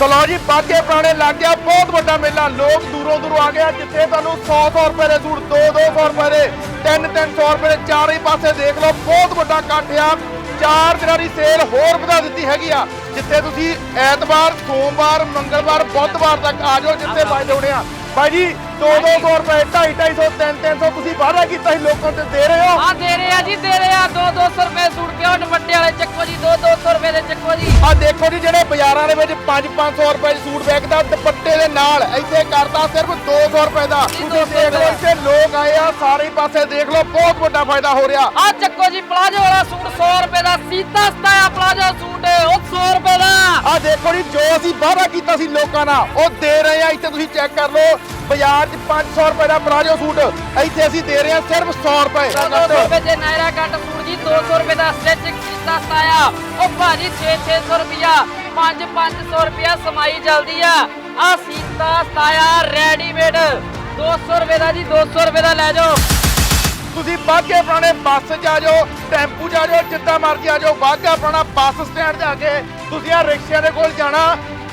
ਚਲੋ ਜੀ ਬਾਗੇ ਪੁਰਾਣੇ ਲੱਗ ਗਿਆ ਬਹੁਤ ਵੱਡਾ ਮੇਲਾ ਲੋਕ ਦੂਰੋਂ ਦੂਰੋਂ ਆ ਗਿਆ ਜਿੱਥੇ ਤੁਹਾਨੂੰ 100 100 ਰੁਪਏ ਦੇ ਸੂਟ 2 200 ਰੁਪਏ ਦੇ 3 300 ਰੁਪਏ ਦੇ ਚਾਰੇ ਪਾਸੇ ਦੇਖ ਲਓ ਬਹੁਤ ਵੱਡਾ ਇਕੱਠ ਆ ਚਾਰ ਦਿਨਾਂ ਦੀ ਸੇਲ ਹੋਰ ਵਧਾ ਦਿੱਤੀ ਹੈਗੀ ਆ ਜਿੱਥੇ ਤੁਸੀਂ ਐਤਵਾਰ ਸੋਮਵਾਰ ਮੰਗਲਵਾਰ ਬੁੱਧਵਾਰ ਤੱਕ ਆ ਜਾਓ ਜਿੱਥੇ ਫਾਇਦੇ ਹੋਣੇ ਆ। ਬਾਈ ਜੀ 2 200 ਰੁਪਏ 2.5 250 3 300 ਤੁਸੀਂ ਵਾਅਦਾ ਕੀਤਾ ਸੀ ਲੋਕਾਂ ਤੇ ਦੇ ਰਹੇ ਹੋ। ਆ ਦੇ ਰਹੇ ਆ ਜੀ ਦੇ ਰਹੇ ਆ 2 200 ਰੁਪਏ ਸੂਟ ਪਿਓ ਦੁਪੱਟੇ ਵਾਲੇ ਚੱਕੋ ਜੀ 2 200 ਰੁਪਏ ਦੇ ਚੱਕੋ ਜੀ। ਆ ਦੇਖੋ ਜੀ ਜਿਹੜੇ ਬਾਜ਼ਾਰਾਂ ਦੇ ਵਿੱਚ 5-500 ਰੁਪਏ ਦੇ ਸੂਟ ਵੇਚਦਾ ਦੁਪੱਟੇ ਦੇ ਨਾਲ ਇੱਥੇ ਕਰਦਾ ਸਿਰਫ 200 ਰੁਪਏ ਦਾ। ਤੁਸੀਂ ਦੇਖ ਲਓ ਇੱਥੇ ਲੋਕ ਆਏ ਆ ਸਾਰੇ ਪਾਸੇ ਦੇਖ ਲਓ ਬਹੁਤ ਵੱਡਾ ਫਾਇਦਾ ਹੋ ਰਿਹਾ। ਆ ਚੱਕੋ ਜੀ ਪਲਾਜੋ ਵਾਲਾ ਸੂਟ 100 ਰੁਪਏ ਦਾ ਸੀਤਾ ਸਤਾਇਆ ਪਲਾਜੋ ਸੂਟ ਉਹ 100 ਰੁਪਏ ਦਾ। ਆ ਦੇਖੋ ਜੀ ਜੋ ਅਸੀਂ ਵਾਅਦਾ ਕੀਤਾ ਸੀ ਲੋਕਾਂ ਨਾਲ ਉਹ ਦੇ ਰਹੇ ਆ ਇੱਥੇ ਤੁਸੀਂ ਚੈੱਕ ਕਰ ਲਓ ਬਾਜ਼ਾਰ 'ਚ 500 ਰੁਪਏ ਦਾ ਪਲਾਜੋ ਸੂਟ ਇੱਥੇ ਅਸੀਂ ਦੇ ਰਹੇ ਆ ਸਿਰਫ 100 ਰੁਪਏ। 200 ਰੁਪਏ ਦੇ ਨਾਇਰਾ ਕੱਟ ਸੂਟ ਜੀ 200 ਰੁਪਏ ਦਾ ਸਟਿਚ ਸੀਤਾ ਸਤਾਇਆ। ਉਹ ਭਾਜੀ 6 600 ਰੁਪਿਆ 5 500 ਰੁਪਿਆ ਸਮਾਈ ਜਲਦੀ ਆ। ਆ ਸੀਤਾ ਸਤਾਇਆ ਰੈਡੀਮੇਡ। 200 ਰੁਪਏ ਦਾ ਜੀ 200 ਰੁਪਏ ਦਾ ਲੈ ਜਾਓ। ਤੁਸੀਂ ਬਾਗੇ ਪੁਰਾਣੇ ਬੱਸ 'ਚ ਆ ਜਾਓ, ਟੈਂਪੂ 'ਚ ਆ ਜਾਓ, ਜਿੱਦਾਂ ਮਰਜ਼ੀ ਆ ਜਾਓ ਬਾਗਾ ਪੁਰਾਣਾ ਬੱਸ ਸਟੈਂਡ 'ਤੇ ਆ ਕੇ ਤੁਸੀਂ ਆ ਰਿਕਸ਼ਿਆਂ ਦੇ ਕੋਲ ਜਾਣਾ।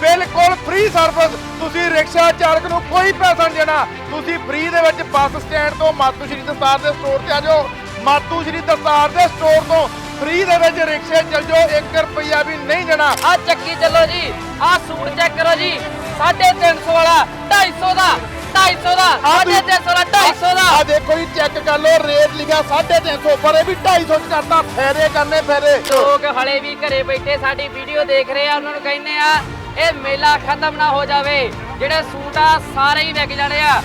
ਬਿਲਕੁਲ ਫ੍ਰੀ ਸਰਵਿਸ ਤੁਸੀਂ ਰਿਕਸ਼ਾ ਚਾਲਕ ਨੂੰ ਕੋਈ ਪੈਸਾ ਨਹੀਂ ਦੇਣਾ। ਤੁਸੀਂ ਫ੍ਰੀ ਦੇ ਵਿੱਚ ਬੱਸ ਸਟੈਂਡ ਤੋਂ ਮਾਤੂ ਸ਼੍ਰੀ ਦਸਤਾਰ ਦੇ ਸਟੋਰ ਤੇ ਆ ਜਾਓ। ਮਾਤੂ ਸ਼੍ਰੀ ਦਸਤਾਰ ਦੇ ਸਟੋਰ ਤੋਂ ਫ੍ਰੀ ਦੇ ਵਿੱਚ ਰਿਕਸ਼ੇ ਚੱਲ ਜਾਓ 1 ਰੁਪਿਆ ਵੀ ਨਹੀਂ ਦੇਣਾ। ਆ ਚੱਕੀ ਚੱਲੋ ਜੀ ਆ ਸੂਟ ਚੈੱਕ ਕਰੋ ਜੀ। 350 ਵਾਲਾ 250 ਦਾ 250 ਦਾ ਆਹ ਵੀ- 350 ਵਾਲਾ 250 ਦਾ। ਆ ਦੇਖੋ ਜੀ ਚੈੱਕ ਕਰ ਲਓ ਰੇਟ ਲਿਖਿਆ 350 ਪਰ ਇਹ ਵੀ 250 ਚ ਕਰਤਾ ਫੇਰੇ ਕਰਨੇ ਫੇਰੇ। ਲੋਕ ਹਲੇ ਵੀ ਘਰੇ ਬੈਠੇ ਸਾਡੀ ਵੀਡੀਓ ਦੇਖ ਰਹੇ ਆ ਉਹਨਾਂ ਨੂੰ ਕਹਿੰਦੇ ਆ ਇਹ ਮੇਲਾ ਖਤਮ ਨਾ ਹੋ ਜਾਵੇ ਜਿਹੜੇ ਸੂਟ ਆ ਸਾਰੇ ਹੀ ਵਿਕ ਜਾਣੇ ਆ।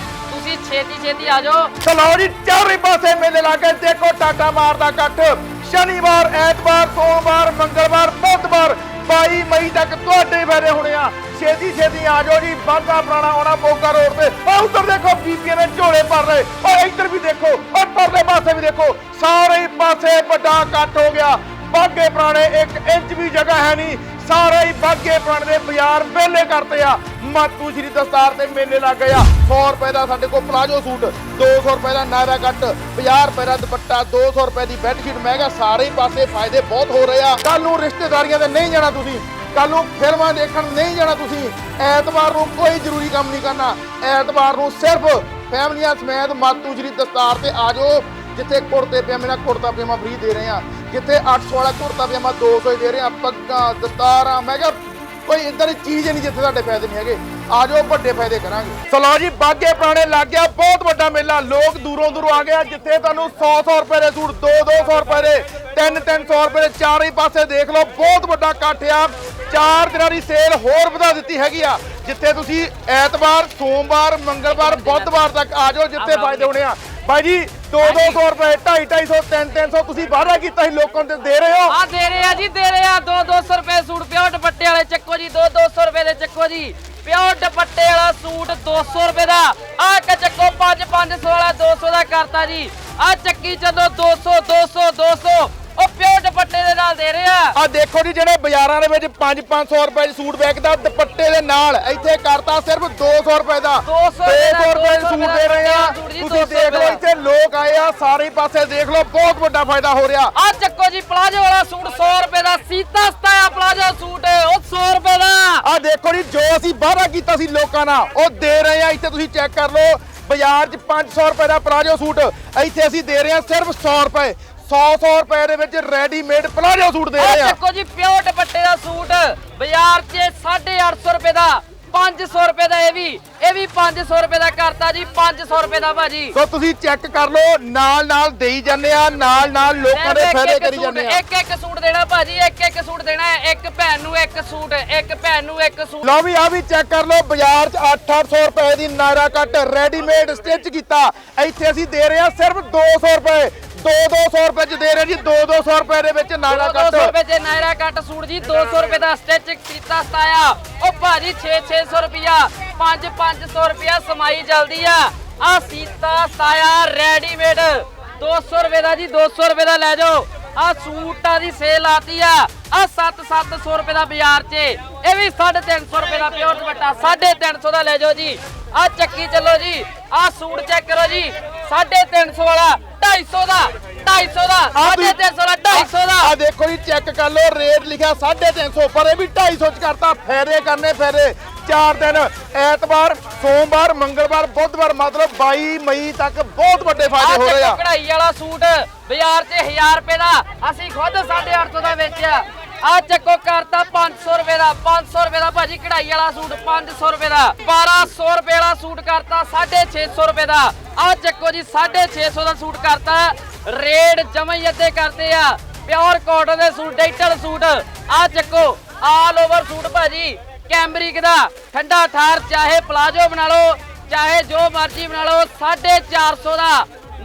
ਤੁਸੀਂ ਛੇਤੀ ਛੇਤੀ ਆ ਜਾਓ। ਚਲੋ ਜੀ, ਚਾਰੇ ਪਾਸੇ ਮੇਲੇ ਲੱਗੇ ਦੇਖੋ ਟਾਟਾ ਮਾਰਦਾ ਇਕੱਠ ਸ਼ਨੀਵਾਰ, ਐਤਵਾਰ, ਸੋਮਵਾਰ, ਮੰਗਲਵਾਰ, ਬੁੱਧਵਾਰ 22 ਮਈ ਤੱਕ ਤੁਹਾਡੇ ਫੇਰੇ ਹੋਣੇ ਆ। ਛੇਤੀ ਛੇਤੀ ਆ ਜਾਓ ਜੀ। ਬਾਗਾ ਪੁਰਾਣਾ ਆਉਣਾ ਮੋਗਾ ਰੋਡ ਤੇ। ਉਹ ਉੱਧਰ ਦੇਖੋ, ਬੀਬੀਆਂ ਨੇ ਝੋਲੇ ਭਰ ਰਹੇ ਓਏ ਇੱਧਰ ਵੀ ਦੇਖੋ ਓਏ ਪਰਲੇ ਪਾਸੇ ਵੀ ਦੇਖੋ। ਸਾਰੇ ਪਾਸੇ ਵੱਡਾ ਇਕੱਠ ਹੋ ਗਿਆ। ਬਾਗੇ ਪੁਰਾਣੇ 1 ਇੰਚ ਵੀ ਜਗ੍ਹਾ ਹੈ ਨਹੀਂ। ਸਾਰੇ ਹੀ ਬਾਗੇ ਪੁਰਾਣੇ ਦੇ ਬਾਜ਼ਾਰ ਵਿਹਲੇ ਕਰਤੇ ਆ। ਮਾਤੂ ਸ਼੍ਰੀ ਦਸਤਾਰ ਤੇ ਮੇਲੇ ਲੱਗ ਗਏ ਆ। 100 ਰੁਪਏ ਦਾ ਸਾਡੇ ਕੋਲ ਪਲਾਜੋ ਸੂਟ 200 ਰੁਪਏ ਦਾ ਨਾਇਰਾ ਕੱਟ 50 ਰੁਪਏ ਦਾ ਦੁਪੱਟਾ 200 ਰੁਪਏ ਦੀ ਬੈੱਡਸ਼ੀਟ ਮਹਿੰਗਾ ਸਾਰੇ ਪਾਸੇ ਫਾਇਦੇ ਬਹੁਤ ਹੋ ਰਹੇ ਆ। ਕੱਲ ਨੂੰ ਰਿਸ਼ਤੇਦਾਰੀਆਂ ਤੇ ਨਹੀਂ ਜਾਣਾ ਤੁਸੀਂ। ਕੱਲ ਨੂੰ ਫਿਲਮਾਂ ਦੇਖਣ ਨਹੀਂ ਜਾਣਾ ਤੁਸੀਂ। ਐਤਵਾਰ ਨੂੰ ਕੋਈ ਜ਼ਰੂਰੀ ਕੰਮ ਨਹੀਂ ਕਰਨਾ। ਐਤਵਾਰ ਨੂੰ ਸਿਰਫ ਫੈਮਲੀਆਂ ਸਮੇਤ ਮਾਤੂ ਸ਼੍ਰੀ ਦਸਤਾਰ ਤੇ ਆ ਜਾਓ, ਜਿੱਥੇ ਕੁੜਤੇ, ਪਜਾਮੇ ਨਾਲ ਕੁੜਤਾ ਪਜਾਮਾ ਫ੍ਰੀ ਦੇ ਰਹੇ ਆ। ਜਿੱਥੇ 800 ਵਾਲਾ ਕੁੜਤਾ ਪਜਾਮਾ 200 ਹੀ ਦੇ ਰਹੇ ਆ ਪੱਗਾਂ ਦਸਤਾਰਾਂ ਮੈਂ ਕਿਹਾ ਕੋਈ ਇਦਾਂ ਦੀ ਚੀਜ਼ ਹੀ ਨਹੀਂ ਜਿੱਥੇ ਸਾਡੇ ਫਾਇਦੇ ਨਹੀਂ ਹੈਗੇ। ਆ ਜਾਓ ਵੱਡੇ ਫਾਇਦੇ ਕਰਾਂਗੇ। ਚਲੋ ਜੀ ਬਾਗੇ ਪੁਰਾਣੇ ਲੱਗ ਗਿਆ ਬਹੁਤ ਵੱਡਾ ਮੇਲਾ। ਲੋਕ ਦੂਰੋਂ ਦੂਰੋਂ ਆ ਗਿਆ ਜਿੱਥੇ ਤੁਹਾਨੂੰ 100 100 ਰੁਪਏ ਦੇ ਸੂਟ 2 200 ਰੁਪਏ ਦੇ 3 300 ਰੁਪਏ ਦੇ ਚਾਰੇ ਪਾਸੇ ਦੇਖ ਲਓ ਬਹੁਤ ਵੱਡਾ ਇਕੱਠ ਆ। ਚਾਰ ਦਿਨਾਂ ਦੀ ਸੇਲ ਹੋਰ ਵਧਾ ਦਿੱਤੀ ਹੈਗੀ ਆ ਜਿੱਥੇ ਤੁਸੀਂ ਐਤਵਾਰ ਸੋਮਵਾਰ ਮੰਗਲਵਾਰ ਬੁੱਧਵਾਰ ਤੱਕ ਆ ਜਾਓ ਜਿੱਥੇ ਫਾਇਦੇ ਹੋਣੇ ਆ। ਬਾਈ ਜੀ 2 200 ਰੁਪਏ 2.5 250 3 300 ਤੁਸੀਂ ਵਾਅਦਾ ਕੀਤਾ ਸੀ ਲੋਕਾਂ ਤੇ ਦੇ ਰਹੇ ਹੋ। ਆ ਦੇ ਰਹੇ ਆ ਜੀ ਦੇ ਰਹੇ ਆ। 2 200 ਰੁਪਏ ਸੂਟ ਪਿਓ ਦੁਪੱਟੇ ਵਾਲੇ ਚੱਕੋ ਜੀ 2 200 ਰੁਪਏ ਦੇ ਚੱਕੋ ਜੀ। ਪਿਓ ਦੁਪੱਟੇ ਵਾਲਾ ਸੂਟ 200 ਰੁਪਏ ਦਾ। ਆ ਇੱਕ ਚੱਕੋ 5 500 ਵਾਲਾ 200 ਦਾ ਕਰਤਾ ਜੀ। ਆ ਚੱਕੀ ਚੱਲੋ 200 200 200 ਉਹ ਪਿਓ ਦੁਪੱਟੇ ਦੇ ਨਾਲ ਦੇ ਰਹੇ ਆ। ਆ ਦੇਖੋ ਜੀ ਜਿਹੜੇ ਬਾਜ਼ਾਰਾਂ ਦੇ ਵਿੱਚ 5-500 ਰੁਪਏ ਦੇ ਸੂਟ ਵੇਚਦਾ ਦੁਪੱਟੇ ਦੇ ਨਾਲ। ਇੱਥੇ ਕਰਤਾ ਸਿਰਫ 200 ਰੁਪਏ ਦਾ। 200 ਰੁਪਏ ਦਾ, 200 ਰੁਪਏ ਦੇ 200 ਸੂਟ ਦੇ ਰਹੇ ਆ। ਤੁਸੀਂ 200 ਦੇਖ ਲਓ ਇੱਥੇ ਲੋਕ ਆਏ ਆ ਸਾਰੇ ਪਾਸੇ ਦੇਖ ਲਓ ਬਹੁਤ ਵੱਡਾ ਫਾਇਦਾ ਹੋ ਰਿਹਾ। ਆ ਚੱਕੋ ਜੀ ਪਲਾਜੋ ਵਾਲਾ ਸੂਟ 100 ਰੁਪਏ ਦਾ ਸੀਤਾ ਸਤਾਇਆ ਪਲਾਜੋ ਸੂਟ ਉਹ 100 ਰੁਪਏ ਦਾ। ਆ ਦੇਖੋ ਜੀ ਜੋ ਅਸੀਂ ਵਾਅਦਾ ਕੀਤਾ ਸੀ ਲੋਕਾਂ ਨਾਲ ਉਹ ਦੇ ਰਹੇ ਆ। ਇੱਥੇ ਤੁਸੀਂ ਚੈੱਕ ਕਰ ਲਓ ਬਾਜ਼ਾਰ 'ਚ 500 ਰੁਪਏ ਦਾ ਪਲਾਜੋ ਸੂਟ ਇੱਥੇ ਅਸੀਂ ਦੇ ਰਹੇ ਆ ਸਿਰਫ 100 ਰੁਪਏ। 100-100 ਰੁਪਏ ਦੇ ਵਿੱਚ ਰੈਡੀਮੇਡ ਪਲਾਜੋ ਸੂਟ ਦੇ ਆ ਰਹੇ ਆ। ਚੱਕੋ ਜੀ ਪਿਓ ਦੁਪੱਟੇ ਦਾ ਸੂਟ ਬਾਜ਼ਾਰ 'ਚ 850 ਰੁਪਏ ਦਾ 500 ਰੁਪਏ ਦਾ ਇਹ ਵੀ ਇਹ ਵੀ 500 ਰੁਪਏ ਦਾ ਕਰਤਾ ਜੀ 500 ਰੁਪਏ ਦਾ ਭਾਜੀ। ਸੋ ਤੁਸੀਂ ਚੈੱਕ ਕਰ ਲਓ ਨਾਲ ਨਾਲ ਦੇਈ ਜਾਂਦੇ ਆ ਨਾਲ ਨਾਲ ਲੋਕਾਂ ਦੇ ਫਾਇਦੇ ਕਰੀ ਜਾਂਦੇ ਆ। ਇੱਕ ਇੱਕ ਸੂਟ ਦੇਣਾ ਭਾਜੀ ਇੱਕ ਇੱਕ ਸੂਟ ਦੇਣਾ ਹੈ ਇੱਕ ਭੈਣ ਨੂੰ ਇੱਕ ਸੂਟ ਇੱਕ ਭੈਣ ਨੂੰ ਇੱਕ ਸੂਟ। ਲਓ ਵੀ ਆ ਵੀ ਚੈੱਕ ਕਰ ਲਓ ਬਾਜ਼ਾਰ 'ਚ 8-800 ਰੁਪਏ ਦੀ ਨਾਇਰਾ ਕੱਟ ਰੈਡੀਮੇਡ ਸਟਿਚ ਕੀਤਾ। ਇੱਥੇ ਅਸੀਂ ਦੇ ਰਹੇ ਹਾਂ ਸਿਰਫ 200 ਰੁਪਏ। 2-200 ਰੁਪਏ 'ਚ ਦੇ ਰਹੇ ਜੀ 2-200 ਰੁਪਏ ਦੇ ਵਿੱਚ ਨਾਇਰਾ 200 ਕੱਟ। ਰੁਪਏ ਦੇ ਨਾਇਰਾ ਕੱਟ ਸੂਟ ਜੀ 200 ਰੁਪਏ ਦਾ ਸਟਿਚ ਕੀਤਾ ਸਤਾਇਆ। ਉਹ ਭਾਜੀ 6 600 ਰੁਪਿਆ 5 500 ਰੁਪਿਆ ਸਮਾਈ ਜਲਦੀ ਆ। ਆ ਸੀਤਾ ਸਤਾਇਆ ਰੈਡੀਮੇਡ। 200 ਰੁਪਏ ਦਾ ਜੀ 200 ਰੁਪਏ ਦਾ ਲੈ ਜਾਓ। ਆ ਸੂਟਾਂ ਦੀ ਸੇਲ ਆਤੀ ਆ। ਆ 7 700 ਰੁਪਏ ਦਾ ਬਾਜ਼ਾਰ 'ਚ। ਇਹ ਵੀ 350 ਰੁਪਏ ਦਾ ਪਿਓਰ ਦੁਪੱਟਾ 350 ਦਾ ਲੈ ਜਾਓ ਜੀ। ਆ ਚੱਕੀ ਚੱਲੋ ਜੀ। ਆ ਸੂਟ ਚੈੱਕ ਕਰੋ ਜੀ। 350 ਵਾਲਾ 250 ਦਾ 250 ਦਾ ਆਹ ਤੁਸੀਂ- 350 ਦਾ 250 ਦਾ। ਆ ਦੇਖੋ ਜੀ ਚੈੱਕ ਕਰ ਲਓ ਰੇਟ ਲਿਖਿਆ 350 ਪਰ ਇਹ ਵੀ 250 ਚ ਕਰਤਾ ਫਾਇਦੇ ਕਰਨੇ ਫਾਇਦੇ ਚਾਰ ਦਿਨ ਐਤਵਾਰ ਸੋਮਵਾਰ ਮੰਗਲਵਾਰ ਬੁੱਧਵਾਰ ਮਤਲਬ 22 ਮਈ ਤੱਕ ਬਹੁਤ ਵੱਡੇ ਫਾਇਦੇ ਹੋ ਰਹੇ ਆ। ਕਢਾਈ ਵਾਲਾ ਸੂਟ ਬਾਜ਼ਾਰ 'ਚ 1000 ਰੁਪਏ ਦਾ ਅਸੀਂ ਖੁਦ 850 ਦਾ ਵੇਚਿਆ। ਆ ਚੱਕੋ ਕਰਤਾ 500 ਰੁਪਏ ਦਾ 500 ਰੁਪਏ ਦਾ ਭਾਜੀ ਕਢਾਈ ਵਾਲਾ ਸੂਟ 500 ਰੁਪਏ ਦਾ 1200 ਰੁਪਏ ਵਾਲਾ ਸੂਟ ਕਰਤਾ 650 ਰੁਪਏ ਦਾ। ਆ ਚੱਕੋ ਜੀ 650 ਦਾ ਸੂਟ ਕਰਤਾ। ਰੇਟ ਜਮਾਂ ਅੱਧੇ ਕਰਤੇ ਆ, ਪਿਓਰ ਕਾਟਨ ਦੇ ਸੂਟ ਡਾਈਟਲ ਸੂਟ। ਆ ਚੱਕੋ ਆਲ ਓਵਰ ਸੂਟ ਭਾਜੀ ਕੈਮਰਿਕ ਦਾ, ਠੰਡਾ ਥਾਰ ਚਾਹੇ ਪਲਾਜੋ ਬਣਾ ਲਓ, ਚਾਹੇ ਜੋ ਮਰਜ਼ੀ ਬਣਾ ਲਓ 450 ਦਾ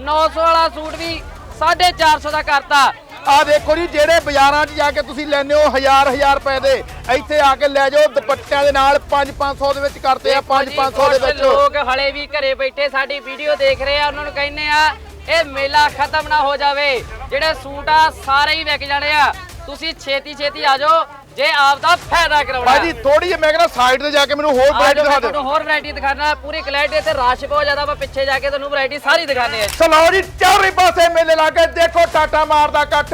900 ਵਾਲਾ ਸੂਟ ਵੀ 450 ਦਾ ਕਰਤਾ। ਆ ਦੇਖੋ ਜੀ, ਜਿਹੜੇ ਬਾਜ਼ਾਰਾਂ 'ਚ ਜਾ ਕੇ ਤੁਸੀਂ ਲੈਂਦੇ ਹੋ ਹਜ਼ਾਰ ਹਜ਼ਾਰ ਰੁਪਏ ਦੇ, ਇੱਥੇ ਆ ਕੇ ਲੈ ਜਾਓ, ਦੁਪੱਟਿਆਂ ਦੇ ਨਾਲ 5-500 ਦੇ ਵਿੱਚ ਕਰਦੇ ਆ 5-500 ਦੇ ਵਿੱਚ। ਲੋਕ ਹਲੇ ਵੀ ਘਰੇ ਬੈਠੇ, ਸਾਡੀ ਵੀਡੀਓ ਦੇਖ ਰਹੇ ਆ, ਉਹਨਾਂ ਨੂੰ ਕਹਿੰਦੇ ਆ, ਇਹ ਮੇਲਾ ਖਤਮ ਨਾ ਹੋ ਜਾਵੇ। ਜਿਹੜੇ ਸੂਟ ਆ ਸਾਰੇ ਹੀ ਵਿਕ ਜਾਣੇ ਆ, ਤੁਸੀਂ ਛੇਤੀ ਛੇਤੀ ਆ ਜਾਓ ਜੇ ਆਪ ਦਾ ਫਾਇਦਾ ਕਰਾਉਣਾ ਭਾਜੀ ਥੋੜੀ ਜਿਹੀ ਮੈਂ ਕਹਿੰਦਾ ਸਾਈਡ ਤੇ ਜਾ ਕੇ ਮੈਨੂੰ ਹੋਰ ਜਾਓ ਦਿਖਾ ਦਿਓ। ਤੁਹਾਨੂੰ ਹੋਰ ਵੈਰਾਈਟੀ ਦਿਖਾਣਾ ਪੂਰੀ ਕਲੈਰਿਟੀ ਤੇ ਰਸ਼ ਬਹੁਤ ਜ਼ਿਆਦਾ ਵਾ ਪਿੱਛੇ ਜਾ ਕੇ ਤੁਹਾਨੂੰ ਵੈਰਾਈਟੀ ਸਾਰੀ ਦਿਖਾਣੇ ਆ ਚਲੋ ਜੀ ਚਾਰੇ ਪਾਸੇ ਮੇਲੇ ਲੱਗੇ ਦੇਖੋ ਟਾਟਾ ਮਾਰਦਾ ਇਕੱਠ।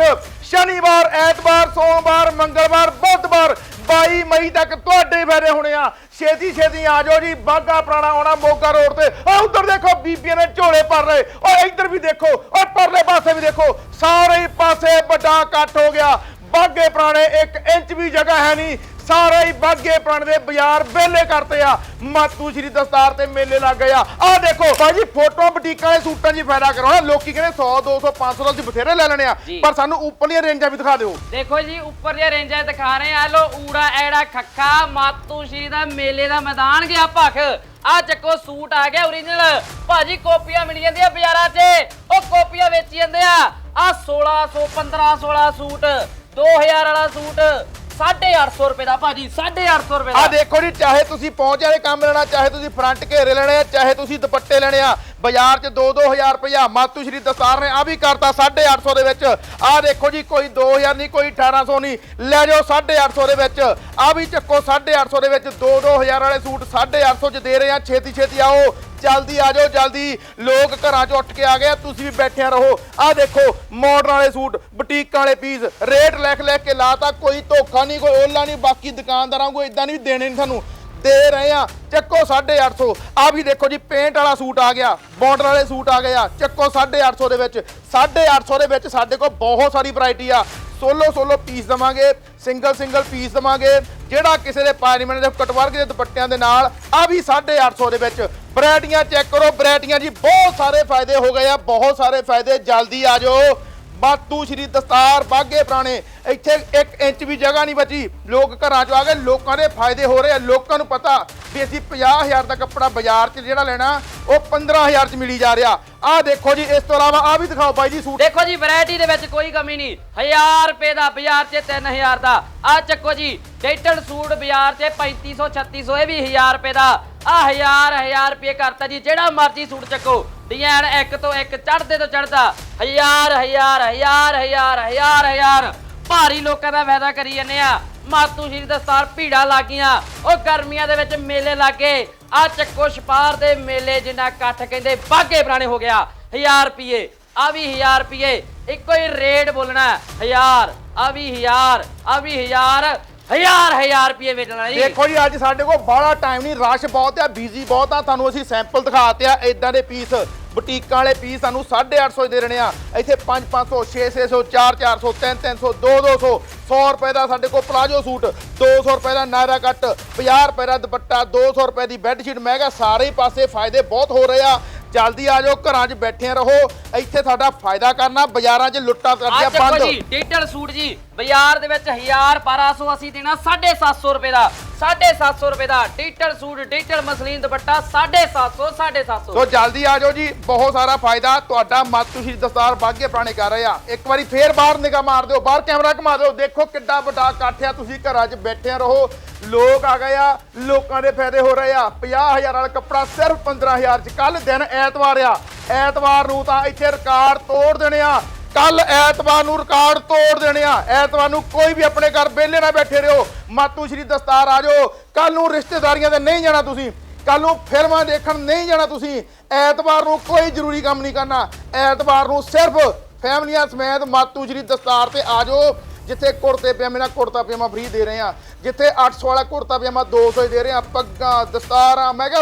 ਸ਼ਨੀਵਾਰ ਐਤਵਾਰ ਸੋਮਵਾਰ ਮੰਗਲਵਾਰ ਬੁੱਧਵਾਰ 22 ਮਈ ਤੱਕ ਤੁਹਾਡੇ ਫਾਇਦੇ ਹੋਣੇ ਆ। ਛੇਤੀ ਛੇਤੀ ਆ ਜਾਓ ਜੀ ਬਾਗਾ ਪੁਰਾਣਾ ਆਉਣਾ ਮੋਗਾ ਰੋਡ ਤੇ। ਆ ਉਧਰ ਦੇਖੋ ਬੀਬੀਆਂ ਨੇ ਝੋਲੇ ਭਰ ਰਹੇ ਓਏ ਇੱਧਰ ਵੀ ਦੇਖੋ ਓਏ ਪਰਲੇ ਪਾਸੇ ਵੀ ਦੇਖੋ। ਸਾਰੇ ਪਾਸੇ ਵੱਡਾ ਇਕੱਠ ਹੋ ਗਿਆ। ਬਾਗੇ ਪੁਰਾਣੇ 1 ਇੰਚ ਵੀ ਜਗ੍ਹਾ ਹੈ ਨਹੀਂ। ਸਾਰੇ ਹੀ ਬਾਗੇ ਪੁਰਾਣੇ ਦੇ ਬਾਜ਼ਾਰ ਵਿਹਲੇ ਕਰਤੇ ਆ। ਮਾਤੂ ਸ਼੍ਰੀ ਦਸਤਾਰ ਤੇ ਮੇਲੇ ਲੱਗ ਗਏ ਆ। ਆਹ ਦੇਖੋ ਭਾਜੀ ਫੋਟੋ ਬੁਟੀਕਾਂ ਦੇ ਸੂਟਾਂ 'ਚ ਹੀ ਫਾਇਦਾ ਕਰਾਉਣਾ ਲੋਕੀ ਕਹਿੰਦੇ 100 200 500 ਦਾ ਬਥੇਰੇ ਲੈ ਲੈਣੇ ਆ। ਜੀ। ਪਰ ਸਾਨੂੰ ਉੱਪਰਲੀਆਂ ਰੇਂਜਾਂ ਵੀ ਦਿਖਾ ਦਿਓ। ਦੇਖੋ ਜੀ ਉੱਪਰ ਦੀਆਂ ਰੇਂਜਾਂ ਦਿਖਾ ਰਹੇ ਆ। ਲੋ ਊੜਾ ਐੜਾ ਖੱਖਾ ਮਾਤੂ ਸ਼੍ਰੀ ਦਾ ਮੇਲੇ ਦਾ ਮੈਦਾਨ ਗਿਆ ਭਖ। ਆ ਚੱਕੋ ਸੂਟ ਆ ਗਿਆ ਓਰੀਜਨਲ ਭਾਜੀ ਕਾਪੀਆਂ ਮਿਲ ਜਾਂਦੀਆਂ ਬਾਜ਼ਾਰਾਂ 'ਚ। ਉਹ ਕਾਪੀਆਂ ਵੇਚੀ ਜਾਂਦੇ ਆ। ਆ 1600 1500 ਸੂਟ। 2000 ਵਾਲਾ ਸੂਟ 850 ਰੁਪਏ ਦਾ ਭਾਜੀ 850 ਰੁਪਏ ਆ ਦੇਖੋ ਜੀ, ਚਾਹੇ ਤੁਸੀਂ ਪਹੁੰਚ ਵਾਲੇ ਕੰਮ ਲੈਣਾ, ਚਾਹੇ ਤੁਸੀਂ ਫਰੰਟ ਘੇਰੇ ਲੈਣੇ ਆ, ਚਾਹੇ ਤੁਸੀਂ ਦੁਪੱਟੇ ਲੈਣੇ ਆ, ਬਾਜ਼ਾਰ 'ਚ 2-2000 ਰੁਪਇਆ ਮਾਤੂ ਸ਼੍ਰੀ ਦਸਤਾਰ ਨੇ ਆ ਵੀ ਕਰਤਾ 850 ਦੇ ਵਿੱਚ। ਆ ਦੇਖੋ ਜੀ, ਕੋਈ 2000 ਨਹੀਂ, ਕੋਈ 1800 ਨਹੀਂ। ਲੈ ਜਾਓ 850 ਦੇ ਵਿੱਚ। ਆ ਵੀ ਚੱਕੋ 850 ਦੇ ਵਿੱਚ। 2-2000 ਵਾਲੇ ਸੂਟ 850 'ਚ ਦੇ ਰਹੇ ਆ। ਛੇਤੀ ਛੇਤੀ ਆਓ। ਜਲਦੀ ਆ ਜਾਓ ਜਲਦੀ। ਲੋਕ ਘਰਾਂ 'ਚ ਉੱਠ ਕੇ ਆ ਗਏ ਆ, ਤੁਸੀਂ ਵੀ ਬੈਠਿਆਂ ਰਹੋ। ਆ ਦੇਖੋ ਮਾਡਰਨ ਵਾਲੇ ਸੂਟ ਬੁਟੀਕਾਂ ਵਾਲੇ ਪੀਸ ਰੇਟ ਲਿਖ ਲਿਖ ਕੇ ਲਾਤਾ ਕੋਈ ਧੋਖਾ ਨਹੀਂ ਕੋਈ ਓਲਾ ਨਹੀਂ ਬਾਕੀ ਦੁਕਾਨਦਾਰਾਂ ਕੋ ਇਦਾਂ ਨਹੀਂ ਦੇਣੇ ਨਹੀਂ ਸਾਨੂੰ। ਦੇ ਰਹੇ ਆ। ਚੱਕੋ 850 ਆ ਵੀ ਦੇਖੋ ਜੀ ਪੇਂਟ ਵਾਲਾ ਸੂਟ ਆ ਗਿਆ। ਬਾਰਡਰ ਵਾਲੇ ਸੂਟ ਆ ਗਏ ਆ। ਚੱਕੋ 850 ਦੇ ਵਿੱਚ। 850 ਦੇ ਵਿੱਚ ਸਾਡੇ ਕੋਲ ਬਹੁਤ ਸਾਰੀ ਵੈਰਾਈਟੀ ਆ। ਸੋਲੋ ਸੋਲੋ ਪੀਸ ਦਵਾਂਗੇ। ਸਿੰਗਲ ਸਿੰਗਲ ਪੀਸ ਦਵਾਂਗੇ। ਜਿਹੜਾ ਕਿਸੇ ਦੇ ਪਾਰਲੀਮੈਂਟ ਦੇ ਕਟਵਰਗ ਦੇ ਦੁਪੱਟਿਆਂ ਦੇ ਨਾਲ ਆ ਵੀ 850 ਦੇ ਵਿੱਚ। ਵੈਰਾਈਟੀਆਂ ਚੈੱਕ ਕਰੋ। ਵੈਰਾਈਟੀਆਂ ਜੀ, ਬਹੁਤ ਸਾਰੇ ਫਾਇਦੇ ਹੋ ਗਏ ਆ। ਬਹੁਤ ਸਾਰੇ ਫਾਇਦੇ। ਜਲਦੀ ਆ ਜਾਓ। ਬਾਤੂ ਸ਼੍ਰੀ ਦਸਤਾਰ, ਬਾਗੇ ਪੁਰਾਣੇ। ਇੱਥੇ 1 ਇੰਚ ਵੀ ਜਗ੍ਹਾ ਨਹੀਂ ਬਚੀ। ਲੋਕ ਘਰਾਂ 'ਚ ਆ ਗਏ। ਲੋਕਾਂ ਦੇ ਫਾਇਦੇ ਹੋ ਰਹੇ ਆ। ਲੋਕਾਂ ਨੂੰ ਪਤਾ ਵੀ ਅਸੀਂ 50000 ਦਾ ਕੱਪੜਾ ਬਾਜ਼ਾਰ 'ਚ ਜਿਹੜਾ ਲੈਣਾ, ਉਹ 15000 'ਚ ਮਿਲੀ ਜਾ ਰਿਹਾ। ਆਹ ਦੇਖੋ ਜੀ, ਇਸ ਤੋਂ ਇਲਾਵਾ ਆਹ ਵੀ ਦਿਖਾਓ ਬਾਈ ਜੀ ਸੂਟ। ਦੇਖੋ ਜੀ ਵੈਰਾਈਟੀ ਦੇ ਵਿੱਚ ਕੋਈ ਕਮੀ ਨਹੀਂ। 1000 ਰੁਪਏ ਦਾ ਬਾਜ਼ਾਰ 'ਚ 3000 ਦਾ। ਆ ਚੱਕੋ ਜੀ ਡੇਟਡ ਸੂਟ ਬਾਜ਼ਾਰ 'ਚ 3500 3600 ਇਹ ਵੀ 1000 ਰੁਪਏ ਦਾ। ਆਹ 1000 1000 ਰੁਪਏ ਕਰਤਾ ਜੀ। ਜਿਹੜਾ ਮਰਜ਼ੀ ਸੂਟ ਚੱਕੋ। ਡਿਜ਼ਾਈਨ ਇੱਕ ਤੋਂ ਇੱਕ ਚੜਦੇ ਤੋਂ ਚੜਦਾ ਹਜ਼ਾਰ ਹਜ਼ਾਰ ਹਜ਼ਾਰ ਹਜ਼ਾਰ ਹਜ਼ਾਰ ਹਜ਼ਾਰ। ਭਾਰੀ ਲੋਕਾਂ ਦਾ ਫਾਇਦਾ ਕਰੀ ਜਾਂਦੇ ਆ। ਮਾਤੂ ਸ਼੍ਰੀ ਦਸਤਾਰ ਭੀੜਾ ਲੱਗੀਆਂ। ਉਹ ਗਰਮੀਆਂ ਦੇ ਵਿੱਚ ਮੇਲੇ ਲੱਗੇ। ਆ ਚੱਕੋ ਛਪਾਰ ਦੇ ਮੇਲੇ ਜਿੰਨਾ ਇਕੱਠ ਕਹਿੰਦੇ ਬਾਗੇ ਪੁਰਾਣੇ ਹੋ ਗਿਆ। 1000 ਰੁਪਏ ਆ ਵੀ 1000 ਰੁਪਏ ਇੱਕੋ ਹੀ ਰੇਟ ਬੋਲਣਾ 1000 ਆ ਵੀ 1000 ਆ ਵੀ 1000 1000 1000 ਰੁਪਏ ਵੇਚਣਾ ਜੀ। ਦੇਖੋ ਜੀ, ਅੱਜ ਸਾਡੇ ਕੋਲ ਬਾਹਲਾ ਟਾਈਮ ਨਹੀਂ ਰਸ਼ ਬਹੁਤ ਆ ਬਿਜ਼ੀ ਬਹੁਤ ਆ। ਤੁਹਾਨੂੰ ਅਸੀਂ ਸੈਂਪਲ ਦਿਖਾਤੇ ਆ ਇਦਾਂ ਦੇ ਪੀਸ ਬੁਟੀਕਾਂ ਵਾਲੇ ਪੀਸ ਸਾਨੂੰ 850 ਦੇ ਰਹੇ ਆ। ਇੱਥੇ 5 500 6 600 4 400 3 300 2 200 100 ਰੁਪਏ ਦਾ ਸਾਡੇ ਕੋਲ ਪਲਾਜੋ ਸੂਟ 200 ਰੁਪਏ ਦਾ ਨਾਇਰਾ ਕੱਟ 50 ਰੁਪਏ ਦਾ ਦੁਪੱਟਾ 200 ਰੁਪਏ ਦੀ ਬੈੱਡ ਸ਼ੀਟ ਮੈਂ ਕਿਹਾ ਸਾਰੇ ਪਾਸੇ ਫਾਇਦੇ ਬਹੁਤ ਹੋ ਰਹੇ ਆ। ਜਲਦੀ ਆ ਜਾਓ ਘਰਾਂ 'ਚ ਬੈਠੇ ਰਹੋ। ਇੱਥੇ ਸਾਡਾ ਫਾਇਦਾ ਕਰਨਾ ਬਾਜ਼ਾਰਾਂ 'ਚ ਲੁੱਟਾਂ ਕਰਦੀਆਂ ਬੰਦ। ਜੀ ਡਿਜੀਟਲ ਸੂਟ ਜੀ ਬਾਜ਼ਾਰ ਦੇ ਵਿੱਚ 1000 1200 ਅਸੀਂ ਦੇਣਾ 750 ਰੁਪਏ ਦਾ। 750 ਰੁਪਏ ਦਾ ਡਿਜੀਟਲ ਸੂਟ ਡਿਜੀਟਲ ਮਸਲੀਨ ਦੁਪੱਟਾ 750 750 ਸੋ ਜਲਦੀ ਆ ਜਾਓ ਜੀ, ਬਹੁਤ ਸਾਰਾ ਫਾਇਦਾ। ਤੁਹਾਡਾ ਮਤ ਤੁਸੀਂ ਦਸਤਾਰ ਬਾਗੇ ਪੁਰਾਣੇ ਕਰ ਰਹੇ ਆ। ਇੱਕ ਵਾਰੀ ਫੇਰ ਬਾਹਰ ਨਿਗਾਹ ਮਾਰ ਦਿਓ, ਬਾਹਰ ਕੈਮਰਾ ਘੁਮਾ ਦਿਓ। ਦੇਖੋ ਕਿੱਡਾ ਵੱਡਾ ਇਕੱਠ ਆ, ਤੁਸੀਂ ਘਰਾਂ 'ਚ ਬੈਠੇ ਰਹੋ। ਲੋਕ ਆ ਗਏ ਆ, ਲੋਕਾਂ ਦੇ ਫਾਇਦੇ ਹੋ ਰਹੇ ਆ। 50000 ਵਾਲਾ ਕੱਪੜਾ ਸਿਰਫ 15000 'ਚ। ਕੱਲ ਦਿਨ ਐਤਵਾਰ ਆ। ਐਤਵਾਰ ਨੂੰ ਤਾਂ ਇੱਥੇ ਰਿਕਾਰਡ ਤੋੜ ਦੇਣੇ ਆ। ਕੱਲ ਐਤਵਾਰ ਨੂੰ ਰਿਕਾਰਡ ਤੋੜ ਦੇਣੇ ਆ। ਐਤਵਾਰ ਨੂੰ ਕੋਈ ਵੀ ਆਪਣੇ ਘਰ ਵਿਹਲੇ ਨਾ ਬੈਠੇ ਰਹੋ। ਮਾਤੂ ਸ਼੍ਰੀ ਦਸਤਾਰ ਆ ਜਾਓ। ਕੱਲ ਨੂੰ ਰਿਸ਼ਤੇਦਾਰੀਆਂ ਤੇ ਨਹੀਂ ਜਾਣਾ ਤੁਸੀਂ। ਕੱਲ ਨੂੰ ਫਿਲਮਾਂ ਦੇਖਣ ਨਹੀਂ ਜਾਣਾ ਤੁਸੀਂ। ਐਤਵਾਰ ਨੂੰ ਕੋਈ ਜ਼ਰੂਰੀ ਕੰਮ ਨਹੀਂ ਕਰਨਾ। ਐਤਵਾਰ ਨੂੰ ਸਿਰਫ ਫੈਮਲੀਆਂ ਸਮੇਤ ਮਾਤੂ ਸ਼੍ਰੀ ਦਸਤਾਰ ਤੇ ਆ ਜਾਓ। ਜਿੱਥੇ ਕੁੜਤੇ ਪਜਾਮੇ ਨਾਲ ਕੁੜਤਾ ਪਜਾਮਾ ਫ੍ਰੀ ਦੇ ਰਹੇ ਆ। ਜਿੱਥੇ 800 ਵਾਲਾ ਕੁੜਤਾ ਪਜਾਮਾ 200 ਹੀ ਦੇ ਰਹੇ ਆ। ਪੱਗਾਂ, ਦਸਤਾਰਾਂ, ਮੈਂ ਕਿਹਾ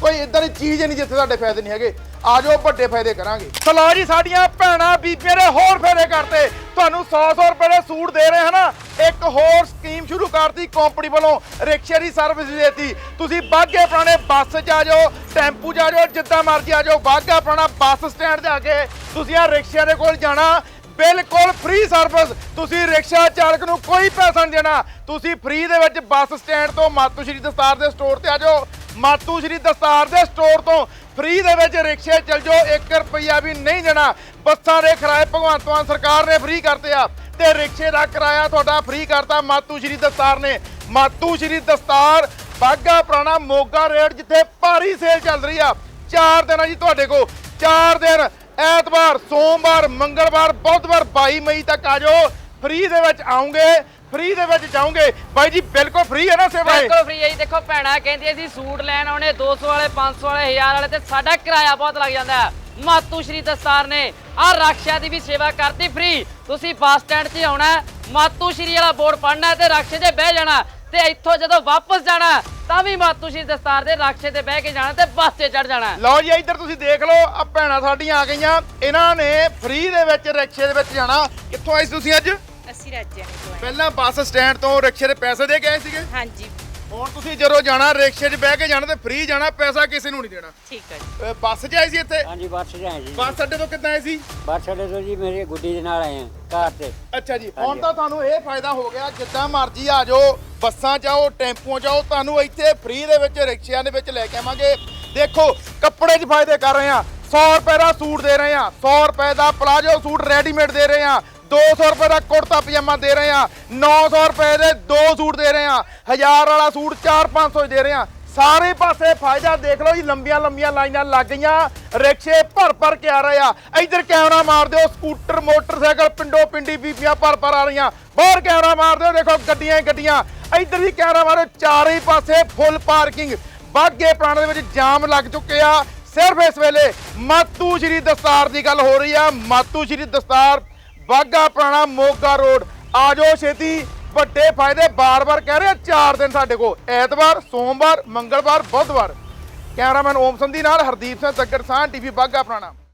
ਕੋਈ ਇਦਾਂ ਦੀ ਚੀਜ਼ ਹੀ ਨਹੀਂ ਜਿੱਥੇ ਤੁਹਾਡੇ ਫਾਇਦੇ ਨਹੀਂ ਹੈਗੇ। ਆ ਜਾਓ ਵੱਡੇ ਫਾਇਦੇ ਕਰਾਂਗੇ। ਸਲਾਹ ਜੀ, ਸਾਡੀਆਂ ਭੈਣਾਂ, ਬੀਬੀਆਂ ਨੇ ਹੋਰ ਫਾਇਦੇ ਕਰਤੇ। ਤੁਹਾਨੂੰ 100-100 ਰੁਪਏ ਦੇ ਸੂਟ ਦੇ ਰਹੇ ਹਨਾ ਇੱਕ ਹੋਰ ਸਕੀਮ ਸ਼ੁਰੂ ਕਰਤੀ ਕੰਪਨੀ ਵੱਲੋਂ, ਰਿਕਸ਼ੇ ਦੀ ਸਰਵਿਸ ਦੇਤੀ। ਤੁਸੀਂ ਬਾਗੇ ਪੁਰਾਣੇ ਬੱਸ 'ਚ ਆ ਜਾਓ, ਟੈਂਪੂ 'ਚ ਆ ਜਾਓ, ਜਿੱਦਾਂ ਮਰਜ਼ੀ ਆ ਜਾਓ ਬਾਗਾ ਪੁਰਾਣਾ ਬੱਸ ਸਟੈਂਡ ਜਾ ਕੇ ਤੁਸੀਂ ਆ ਰਿਕਸ਼ਿਆਂ ਦੇ ਕੋਲ ਜਾਣਾ। ਬਿਲਕੁਲ ਫ੍ਰੀ ਸਰਵਿਸ ਤੁਸੀਂ ਰਿਕਸ਼ਾ ਚਾਲਕ ਨੂੰ ਕੋਈ ਪੈਸਾ ਨਹੀਂ ਦੇਣਾ। ਤੁਸੀਂ ਫ੍ਰੀ ਦੇ ਵਿੱਚ ਬੱਸ ਸਟੈਂਡ ਤੋਂ ਮਾਤੂ ਸ਼੍ਰੀ ਦਸਤਾਰ ਦੇ ਸਟੋਰ ਤੇ ਆ ਜਾਓ। ਮਾਤੂ ਸ਼੍ਰੀ ਦਸਤਾਰ ਦੇ ਸਟੋਰ ਤੋਂ ਫ੍ਰੀ ਦੇ ਵਿੱਚ ਰਿਕਸ਼ੇ ਚੱਲ ਜਾਓ 1 ਰੁਪਈਆ ਵੀ ਨਹੀਂ ਦੇਣਾ। ਬੱਸਾਂ ਦੇ ਕਿਰਾਏ ਭਗਵੰਤ ਮਾਨ ਸਰਕਾਰ ਨੇ ਫ੍ਰੀ ਕਰਤੇ ਆ ਤੇ ਰਿਕਸ਼ੇ ਦਾ ਕਿਰਾਇਆ ਤੁਹਾਡਾ ਫ੍ਰੀ ਕਰਤਾ ਮਾਤੂ ਸ਼੍ਰੀ ਦਸਤਾਰ ਨੇ। ਮਾਤੂ ਸ਼੍ਰੀ ਦਸਤਾਰ ਬਾਗਾ ਪੁਰਾਣਾ ਮੋਗਾ ਰੇਡ ਜਿੱਥੇ ਭਾਰੀ ਸੇਲ ਚੱਲ ਰਹੀ ਆ। ਚਾਰ ਦਿਨ ਆ ਜੀ ਤੁਹਾਡੇ ਕੋ ਚਾਰ ਦਿਨ, ਐਤਵਾਰ, ਸੋਮਵਾਰ, ਮੰਗਲਵਾਰ, ਬੁੱਧਵਾਰ 22 ਮਈ ਤੱਕ ਆ ਜਾਓ। ਫ੍ਰੀ ਦੇ ਵਿੱਚ ਆਉਂਗੇ। ਫ੍ਰੀ ਦੇ ਵਿੱਚ ਜਾਓਗੇ। ਬਾਈ ਜੀ ਬਿਲਕੁਲ ਫ੍ਰੀ ਹੈ ਨਾ ਸੇਵਾ ਇਹ? ਬਿਲਕੁਲ ਫ੍ਰੀ ਹੈ ਜੀ। ਦੇਖੋ ਭੈਣਾ ਕਹਿੰਦੀ ਅਸੀਂ ਸੂਟ ਲੈਣ ਆਉਣੇ 200 ਵਾਲੇ 500 ਵਾਲੇ 1000 ਵਾਲੇ ਤੇ ਸਾਡਾ ਕਿਰਾਇਆ ਬਹੁਤ ਲੱਗ ਜਾਂਦਾ ਹੈ। ਮਾਤੂ ਸ਼੍ਰੀ ਦਸਤਾਰ ਨੇ ਆ ਰਕਸ਼ਾ ਦੀ ਵੀ ਸੇਵਾ ਕਰਤੀ ਫ੍ਰੀ। ਤੁਸੀਂ ਬੱਸ ਸਟੈਂਡ 'ਚ ਆਉਣਾ ਮਾਤੂ ਸ਼੍ਰੀ ਵਾਲਾ ਬੋਰਡ ਪੜਨਾ ਤੇ ਰਕਸ਼ੇ 'ਤੇ ਬਹਿ ਜਾਣਾ ਤੇ ਇੱਥੋਂ ਜਦੋਂ ਵਾਪਸ ਜਾਣਾ ਤਾਂ ਵੀ ਮਾਤੂ ਸ਼੍ਰੀ ਦਸਤਾਰ ਦੇ ਰਕਸ਼ੇ ਤੇ ਬਹਿ ਕੇ ਜਾਣਾ ਤੇ ਬੱਸ 'ਤੇ ਚੜ ਜਾਣਾ ਲਓ ਜੀ ਇੱਧਰ ਤੁਸੀਂ ਦੇਖ ਲਓ ਆ ਭੈਣਾਂ ਸਾਡੀਆਂ ਆ ਗਈਆਂ। ਇਹਨਾਂ ਨੇ ਫ੍ਰੀ ਦੇ ਵਿੱਚ ਰਿਕਸ਼ੇ ਦੇ ਵਿੱਚ ਜਾਣਾ। ਕਿੱਥੋਂ ਆਏ ਸੀ ਤੁਸੀਂ ਅੱਜ? ਅਸੀਂ ਰਾਜਿਆਂ ਨੇ ਤੋਂ ਆਏ ਪਹਿਲਾਂ ਬੱਸ ਸਟੈਂਡ ਤੋਂ ਰਿਕਸ਼ੇ ਦੇ ਪੈਸੇ ਦੇ ਕੇ ਆਏ ਸੀਗੇ? ਹਾਂਜੀ। ਹੁਣ ਤੁਸੀਂ ਜਦੋਂ ਜਾਣਾ ਰਿਕਸ਼ੇ 'ਚ ਬਹਿ ਕੇ ਜਾਣਾ ਤੇ ਫ੍ਰੀ ਜਾਣਾ ਪੈਸਾ ਕਿਸੇ ਨੂੰ ਨਹੀਂ ਦੇਣਾ। ਠੀਕ ਹੈ ਜੀ। ਅਹ ਬੱਸ 'ਚ ਆਏ ਸੀ ਇੱਥੇ? ਹਾਂਜੀ ਬੱਸ 'ਚ ਆਏ ਜੀ। ਬੱਸ ਅੱਡੇ ਤੋਂ ਕਿੱਦਾਂ ਆਏ ਸੀ? ਬੱਸ ਅੱਡੇ ਤੋਂ ਜੀ ਮੇਰੇ ਗੁੱਡੀ ਦੇ ਨਾਲ ਆਏ ਆ ਕਾਰ ਤੇ। ਅੱਛਾ ਜੀ ਹੁਣ ਤਾਂ ਤੁਹਾਨੂੰ ਇਹ ਫਾਇਦਾ ਹੋ ਗਿਆ ਜਿੱਦਾਂ ਮਰਜ਼ੀ ਆ ਜਾਓ ਬੱਸਾਂ 'ਚ ਆਓ ਟੈਂਪੂਆਂ 'ਚ ਆਓ ਤੁਹਾਨੂੰ ਇੱਥੇ ਫ੍ਰੀ ਦੇ ਵਿੱਚ ਰਿਕਸ਼ਿਆਂ ਦੇ ਵਿੱਚ ਲੈ ਕੇ ਆਵਾਂਗੇ। ਦੇਖੋ ਕੱਪੜੇ 'ਚ ਫਾਇਦੇ ਕਰ ਰਹੇ ਆ 100 ਰੁਪਏ ਦਾ ਸੂਟ ਦੇ ਰਹੇ ਆ 100 ਰੁਪਏ ਦਾ ਪਲਾਜੋ ਸੂਟ ਰੈਡੀਮੇਡ ਦੇ ਰਹੇ ਆ 200 ਰੁਪਏ ਦਾ ਕੁੜਤਾ ਪਜਾਮਾ ਦੇ ਰਹੇ ਆ 900 ਰੁਪਏ ਦੇ ਦੋ ਸੂਟ ਦੇ ਰਹੇ ਆ 1000 ਵਾਲਾ ਸੂਟ 4-500 ਦੇ ਰਹੇ ਆ ਸਾਰੇ ਪਾਸੇ ਫਾਇਦਾ ਦੇਖ ਲਓ ਜੀ, ਲੰਬੀਆਂ ਲੰਬੀਆਂ ਲਾਈਨਾਂ ਲੱਗ ਗਈਆਂ। ਰਿਕਸ਼ੇ ਭਰ ਭਰ ਕੇ ਆ ਰਹੇ ਆ। ਇੱਧਰ ਕੈਮਰਾ ਮਾਰ ਦਿਓ, ਸਕੂਟਰ, ਮੋਟਰਸਾਈਕਲ, ਪਿੰਡੋ ਪਿੰਡੀ ਬੀਬੀਆਂ ਭਰ ਭਰ ਆ ਰਹੀਆਂ। ਬਾਹਰ ਕੈਮਰਾ ਮਾਰ ਦਿਓ, ਦੇਖੋ ਗੱਡੀਆਂ ਹੀ ਗੱਡੀਆਂ। ਇੱਧਰ ਵੀ ਕੈਮਰਾ ਮਾਰੋ, ਚਾਰੇ ਪਾਸੇ ਫੁੱਲ ਪਾਰਕਿੰਗ। ਬਾਗੇ ਪੁਰਾਣੇ ਦੇ ਵਿੱਚ ਜਾਮ ਲੱਗ ਚੁੱਕੇ ਆ। ਸਿਰਫ ਇਸ ਵੇਲੇ ਮਾਤੂ ਸ਼੍ਰੀ ਦਸਤਾਰ ਦੀ ਗੱਲ ਹੋ ਰਹੀ ਆ। ਮਾਤੂ ਸ਼੍ਰੀ ਦਸਤਾਰ ਬਾਗਾ ਪੁਰਾਣਾ ਮੋਗਾ ਰੋਡ। ਆ ਜਾਓ ਛੇਤੀ। ਵੱਡੇ ਫਾਇਦੇ ਬਾਰ-ਬਾਰ ਕਹਿ ਰਹੇ ਆ 4 ਦਿਨ ਸਾਡੇ ਕੋਲ। ਐਤਵਾਰ, ਸੋਮਵਾਰ, ਮੰਗਲਵਾਰ, ਬੁੱਧਵਾਰ। ਕੈਮਰਾਮੈਨ ਓਮ ਸੰਧੀ ਨਾਲ ਹਰਦੀਪ ਸਿੰਘ ਤੱਕਰ ਸਾਹ ਟੀਵੀ ਬਾਗਾ ਪੁਰਾਣਾ।